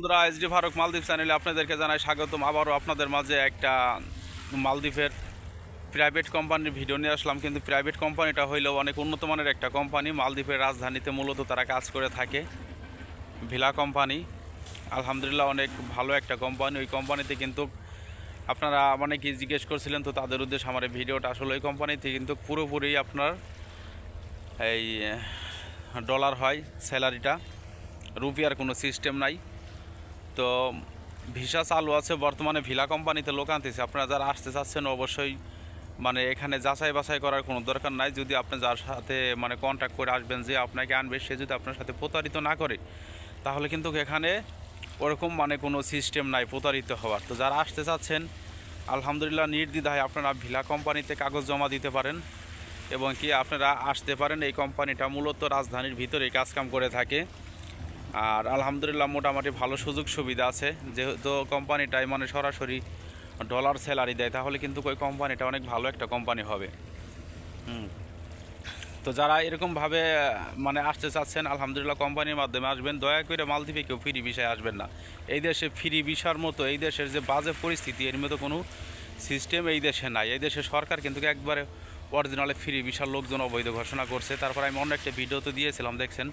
বন্ধুরা এসডি ফারুক মালদ্বীপ চ্যানেলে আপনাদেরকে জানাই স্বাগতম। আবারও আপনাদের মাঝে একটা মালদ্বীপের প্রাইভেট কোম্পানির ভিডিও নিয়ে আসলাম। কিন্তু প্রাইভেট কোম্পানিটা হইলেও অনেক উন্নত মানের একটা কোম্পানি মালদ্বীপের রাজধানীতে মূলত তারা কাজ করে থাকে। ভিলা কোম্পানি আলহামদুলিল্লাহ অনেক ভালো একটা কোম্পানি ওই কোম্পানিতে কিন্তু আপনারা মানে কি জিজ্ঞেস করছিলেন, তো তাদের উদ্দেশ্যে আমার এই ভিডিওটা আসলে ওই কোম্পানিতে কিন্তু পুরোপুরি আপনার এই ডলার হয় স্যালারিটা রুপিয়ার কোনো সিস্টেম নাই। তো ভিসা চালু আছে, বর্তমানে ভিলা কোম্পানিতে লোক আনতেছে। আপনারা যারা আসতে চাচ্ছেন অবশ্যই মানে এখানে যাচাই বাছাই করার কোনো দরকার নাই। যদি আপনি যার সাথে মানে কন্ট্যাক্ট করে আসবেন যে আপনাকে আনবে, সে যদি আপনার সাথে প্রতারিত না করে, তাহলে কিন্তু এখানে ওরকম মানে কোনো সিস্টেম নাই প্রতারিত হওয়ার। তো যারা আসতে চাচ্ছেন, আলহামদুলিল্লাহ নির্দ্বিধায় আপনারা ভিলা কোম্পানিতে কাগজ জমা দিতে পারেন এবং কি আপনারা আসতে পারেন। এই কোম্পানিটা মূলত রাজধানীর ভিতরেই কাজকাম করে থাকে। আর আলহামদুলিল্লাহ মোটামুটি ভালো সুযোগ সুবিধা আছে। যেহেতু কোম্পানিটাই মানে সরাসরি ডলার স্যালারি দেয়, তাহলে কিন্তু ওই কোম্পানিটা অনেক ভালো একটা কোম্পানি হবে। তো যারা এরকমভাবে মানে আসতে চাচ্ছেন, আলহামদুলিল্লাহ কোম্পানির মাধ্যমে আসবেন, দয়া করে মালদ্বীপে কেউ ফ্রি বিষয়ে আসবেন না। এই দেশে ফ্রি ভিসার মতো, এই দেশের যে বাজে পরিস্থিতি, এর মতো কোনো সিস্টেম এই দেশে নাই। এই দেশে সরকার কিন্তু একবারে অরিজিনালে ফ্রি বিশাল লোকজন অবৈধ ঘোষণা করছে। তারপর আমি অন্য একটা ভিডিও তো দিয়েছিলাম, দেখছেন?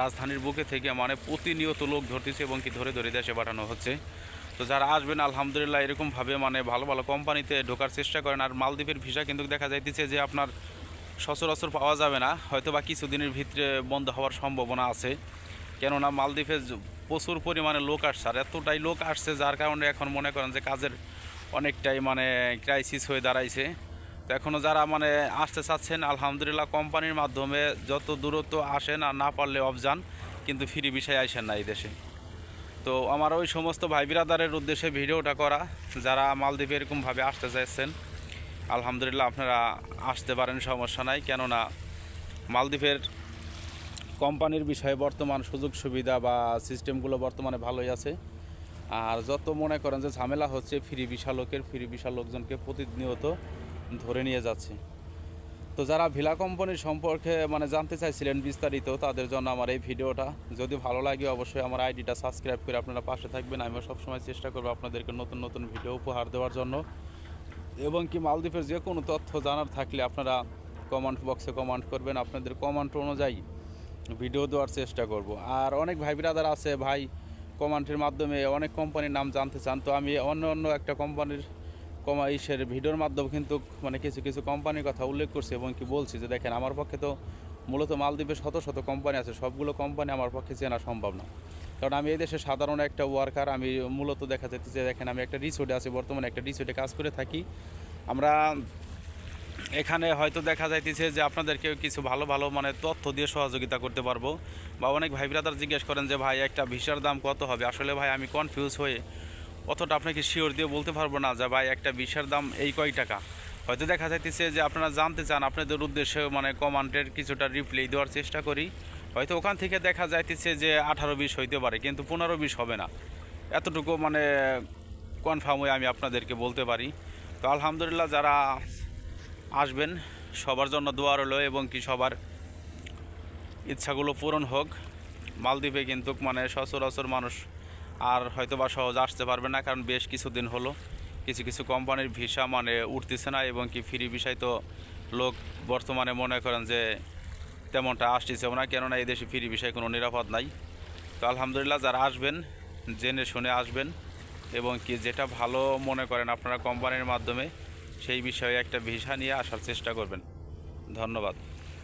রাজধানীর বুকে থেকে মানে প্রতিনিয়ত লোক ধরতেছে এবং কি ধরে ধরে দেশে পাঠানো হচ্ছে। তো যারা আসবেন, আলহামদুলিল্লাহ এরকমভাবে মানে ভালো ভালো কোম্পানিতে ঢোকার চেষ্টা করেন। আর মালদ্বীপের ভিসা কিন্তু দেখা যাইতেছে যে আপনার সচরাচর পাওয়া যাবে না। হয়তো বা কিছুদিনের ভিতরে বন্ধ হওয়ার সম্ভাবনা আছে। কেননা মালদ্বীপে প্রচুর পরিমাণে লোক আসছে। আর এতটাই লোক আসছে যার কারণে এখন মনে করেন যে কাজের অনেকটাই মানে ক্রাইসিস হয়ে দাঁড়াইছে। এখনও যারা মানে আসতে চাচ্ছেন, আলহামদুলিল্লাহ কোম্পানির মাধ্যমে যত দূরত্ব আসেন আর না পারলে অফযান কিন্তু ফ্রি বিষয় আসেন না এই দেশে। তো আমার ওই সমস্ত ভাই বিরাদারের উদ্দেশ্যে ভিডিওটা করা, যারা মালদ্বীপে এরকমভাবে আসতে চাইছেন, আলহামদুলিল্লাহ আপনারা আসতে পারেন, সমস্যা নাই। কেননা মালদ্বীপের কোম্পানির বিষয়ে বর্তমান সুযোগ সুবিধা বা সিস্টেমগুলো বর্তমানে ভালোই আছে। আর যত মনে করেন যে ঝামেলা হচ্ছে, ফ্রি বিশাল লোকের ফ্রি বিশাল লোকজনকে প্রতিনিয়ত ধরে নিয়ে যাচ্ছে। তো যারা ভিলা কোম্পানির সম্পর্কে মানে জানতে চাইছিলেন বিস্তারিত, তাদের জন্য আমার এই ভিডিওটা। যদি ভালো লাগে, অবশ্যই আমার আইডিটা সাবস্ক্রাইব করে আপনারা পাশে থাকবেন। আমিও সবসময় চেষ্টা করব আপনাদেরকে নতুন নতুন ভিডিও উপহার দেওয়ার জন্য। এবং কি মালদ্বীপের যে কোনো তথ্য জানার থাকলে আপনারা কমেন্ট বক্সে কমেন্ট করবেন। আপনাদের কমেন্ট অনুযায়ী ভিডিও দেওয়ার চেষ্টা করব। আর অনেক ভাই বিরাদার আছে, ভাই কমেন্টের মাধ্যমে অনেক কোম্পানির নাম জানতে চান। তো আমি অন্য অন্য একটা কোম্পানির কমা ইসের ভিডিওর মাধ্যমে কিন্তু মানে কিছু কিছু কোম্পানির কথা উল্লেখ করছি এবং কি বলছি যে, দেখেন, আমার পক্ষে তো মূলত মালদ্বীপে শত শত কোম্পানি আছে, সবগুলো কোম্পানি আমার পক্ষে চেনা সম্ভব না। কারণ আমি এই দেশে সাধারণ একটা ওয়ার্কার আমি মূলত দেখা যাচ্ছে যে দেখেন, আমি একটা রিসোর্টে আছি, বর্তমানে একটা রিসোর্টে কাজ করে থাকি। আমরা এখানে হয়তো দেখা যাইতেছে যে আপনাদেরকে কিছু ভালো ভালো মানে তথ্য দিয়ে সহযোগিতা করতে পারব। বা অনেক ভাই ব্রাদার জিজ্ঞেস করেন যে, ভাই, একটা ভিসার দাম কত হবে? আসলে ভাই, আমি কনফিউজ হয়ে অতটা আপনাকে শিওর দিয়ে বলতে পারব না যে ভাই, একটা বিষের দাম এই কয় টাকা? হয়তো দেখা যাইতেছে যে আপনারা জানতে চান, আপনাদের উদ্দেশ্যে মানে কমান্ডের কিছুটা রিপ্লাই দেওয়ার চেষ্টা করি। হয়তো ওখান থেকে দেখা যাইতেছে যে আঠারো বিশ হইতে পারে, কিন্তু পনেরো বিশ হবে না। এতটুকু মানে কনফার্ম হয়ে আমি আপনাদেরকে বলতে পারি। তো আলহামদুলিল্লাহ যারা আসবেন, সবার জন্য দোয়া রইল এবং কি সবার ইচ্ছাগুলো পূরণ হোক। মালদ্বীপে কিন্তু মানে সচরাচর মানুষ আর হয়তো বা সহজ আসতে পারবে না, কারণ বেশ কিছুদিন হলো। কিছু কিছু কোম্পানির ভিসা মানে উঠতেছে না এবং কি ফ্রি ভিসায় তো লোক বর্তমানে মনে করেন যে তেমনটা আসতেছেও না, কেননা এই দেশে ফ্রি বিষয়ে কোনো নিরাপদ নাই। তো আলহামদুলিল্লাহ যারা আসবেন, জেনে শুনে আসবেন এবং কি যেটা ভালো মনে করেন আপনারা কোম্পানির মাধ্যমে, সেই বিষয়ে একটা ভিসা নিয়ে আসার চেষ্টা করবেন। ধন্যবাদ।